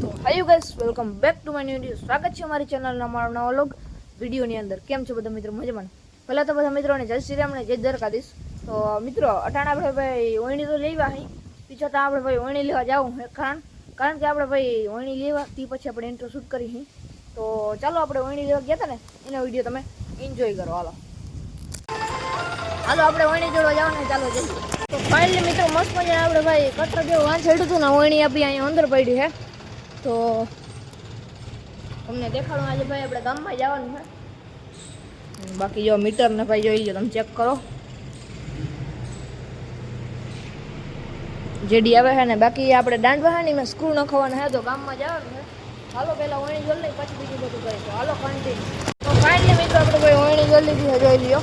તો hi guys welcome back to my new video સ્વાગત છે અમારી ચેનલના મારો નવો લોગ વિડીયોની અંદર કેમ છો બધા મિત્રો? મજામાં? પહેલાં તો બધા મિત્રોને જય શ્રી રામને જય દ્વારકાધીશ. તો મિત્રો અટાણા આપણે ભાઈ ઓયણી તો લેવા હઈ પીછો તો આપણે ભાઈ ઓયણી લેવા જાવું હે કારણ કારણ કે આપણે ભાઈ ઓયણી લેવા, તે પછી આપણે ઇન્ટ્રો શૂટ કરી હી. તો ચાલો આપણે ઓયણી લેવા ગયા હતા ને, એનો વીડિયો તમે એન્જોય કરો. હાલો. હાલો, આપણે ઓયણી જોડવા જાવ ને ચાલો જઈએ. તો ફાઇનલી મિત્રો, મસ્ત મજા આપણે ભાઈ કચરો જેવું વાંચ હેડું હતું ને ઓયણી આપી અહીંયા અંદર પડી છે તો તમને દેખાડું આજે ભાઈ આપણે ગામમાં જવાનું છે. બાકી જો મીટર ને ભાઈ જોઈ તમે ચેક કરો. જેડી આવે છે ને, બાકી આપણે દાંડ વહાણીમાં સ્ક્રૂ નખાવાના છે, તો ગામમાં જવાનું છે. હાલો, પહેલાં ઓણી જોઈ લઈ પછી બીજું બધું કરીશું. હાલો કન્ટિન્યુ તો ફાઇનલી મિત્રો, આપણે ભાઈ ઓણી જોઈ લીધી જોઈ લ્યો.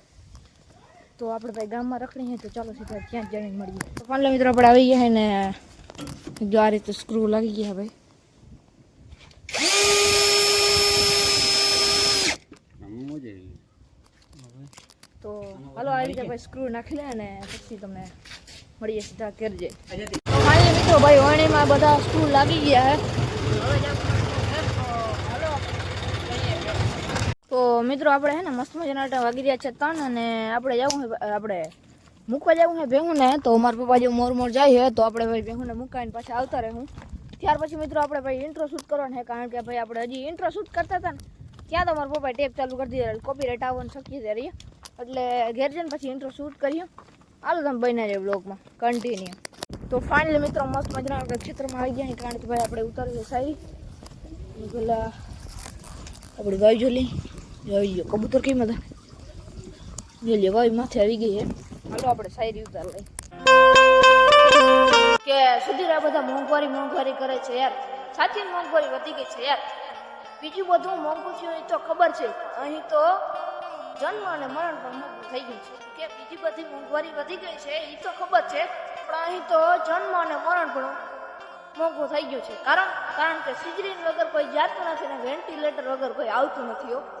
તો આપણે ભાઈ ગામમાં રખડી તો ચાલો સીધા ત્યાં જ જઈને મળીએ તો ફાનલે મિત્રો આપણે આવી ગયા છે ને જો આ રીતે સ્ક્રૂ લાગી ગયા ભાઈ તો હાલો આ રીતે ભાઈ સ્ક્રૂ નાખી લે અને પછી તમને મળીએ સીધા ઘેર જઈ તો ફાઇનલી મિત્રો ભાઈ વણીમાં બધા સ્ક્રૂ લાગી ગયા હે તો મિત્રો આપણે હે ને મસ્ત મજાના આટા વાગી રહ્યા છે ત્રણ અને આપણે જવું છે આપણે મૂકવા જવું છે ભેહું ને તો મારા પપ્પા જો મોર મોર જાય છે તો આપણે ભાઈ ભેહુંને મુકાઈને પાછા આવતા રહેવું ત્યાર પછી મિત્રો આપણે ભાઈ ઇન્ટ્રો શૂટ કરવાનો છે કારણ કે ભાઈ આપણે હજી ઇન્ટ્રો શૂટ કરતા હતા ને ત્યાં તો મારા પપ્પાએ ટેપ ચાલુ કરી દીધા કોપીરાઇટ આવવાનું શક્ય રહીએ એટલે ઘેર જઈને પછી ઇન્ટ્રો શૂટ કરીએ હાલો તમે બન્યા રહે બ્લોગમાં કન્ટિન્યુ તો ફાઇનલી મિત્રો મસ્ત મજાના આપણે ક્ષેત્રમાં આવી ગયા કારણ કે ભાઈ આપણે ઉતારી સારી પેલા આપણે ગાય જો લઈ જોઈ કબૂતર કેમ હતા? જો લો માથે આવી ગઈ છે હાલો, આપણે શાયરી ઉતાર લઈ કે સુધીર આ બધા મોંઘવારી મોંઘવારી કરે છે યાર. સાચી મોંઘવારી વધી ગઈ છે યાર. બીજું બધું મોંઘું થયું એ તો ખબર છે. અહીં તો જન્મ અને મરણ પણ મોંઘું થઈ ગયું છે. કે બીજી બધી મોંઘવારી વધી ગઈ છે એ તો ખબર છે. પણ અહીં તો જન્મ અને મરણ પણ મોંઘું થઈ ગયું છે. કારણ કારણ કે સિજરીન વગર કોઈ જાતું નથી ને વેન્ટિલેટર વગર કોઈ આવતું નથી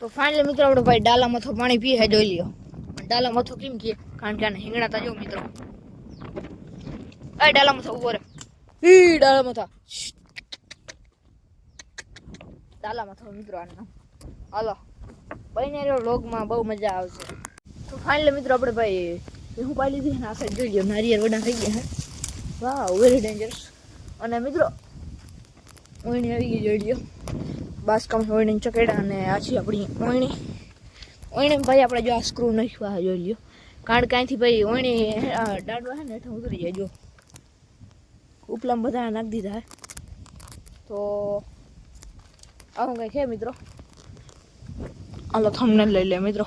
તો ફાઇનલી મિત્રો આપણે ભાઈ ડાલા મથો પાણી પીએ જોઈ લ્યો. ડાલા મથો કેમ કે? કારણ કે આને હિંગણાતા જો મિત્રો. એ ડાલા મથો ઊભો રે. ઈ ડાલા મથા. ડાલા મથો મિત્રો આનું. હાલો. બને રહ્યો વ્લોગમાં બહુ મજા આવશે. તો ફાઇનલી મિત્રો આપણે ભાઈ હું પાલી લીધી ને આ સાઈડ જોઈ લ્યો, નારિયેળ વડા થઈ ગયા હે વાહ વેરી ડેન્જરસ અને મિત્રો ઓયણી આવી ગઈ જોઈ લ્યો. બાસકામ ઓયણી ચકેડા અને આ છે આપણી ઓયણી ઓયણી ભાઈ આપણે જો આ સ્ક્રૂ નાખ્યા છે જોઈ લ્યો કારણ કે અહીંથી ભાઈ ઓયણી આ દાડવા છે ને હેઠળ ઉતરી જાય જો ઉપલામ બધા નાખી દીધા હે તો આવું કંઈક છે મિત્રો હાલો થમને લઈ લે મિત્રો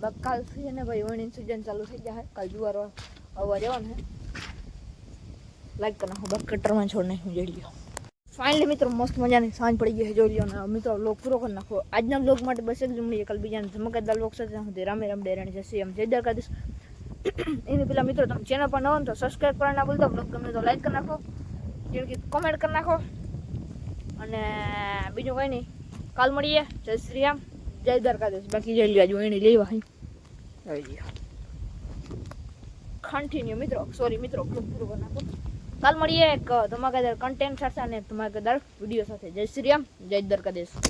બાકી કાલથી છે ને ભાઈ ઓયણી સિઝન ચાલુ થઈ જાય કાલ જુવાર આવવા જવાનું હે લાઈક કરી નાખો બાકી કટરમાં છોડ નાખ્યું જોઈ લ્યો ફાઇનલી મિત્રો મસ્ત મજાની સાંજ પડી ગઈ છે જોઈ લ્યો અને મિત્રો બ્લોગ પૂરો કરી નાખો આજના બ્લોગ માટે બસ એક જ મળીએ કાલ બીજાને ધમકદાર બ્લોગ સાથે સુધી રામે રામ ડેરાણી જશે એમ જય દ્વારકાધીશ એની પેલા મિત્રો તમે ચેનલ પર નવો ને તો સબસ્ક્રાઈબ કરવા ના ભૂલતા બ્લોગ ગમે તો લાઈક કરી નાખો જેમ કે કોમેન્ટ કરી નાખો અને બીજું કંઈ નહીં કાલ મળીએ જય શ્રી રામ જય દ્વારકાધીશ બાકી જઈ લ્યો આજે એની લેવા અહીં જોઈ લ્યો કન્ટિન્યુ મિત્રો સોરી મિત્રો બ્લોગ પૂરો કરી નાખો કાલ મળીએ એક ધમાકેદાર કન્ટેન્ટ સાથે અને ધમાકેદાર વીડિયો સાથે. જય શ્રી રામ, જય દ્વારકાધીશ.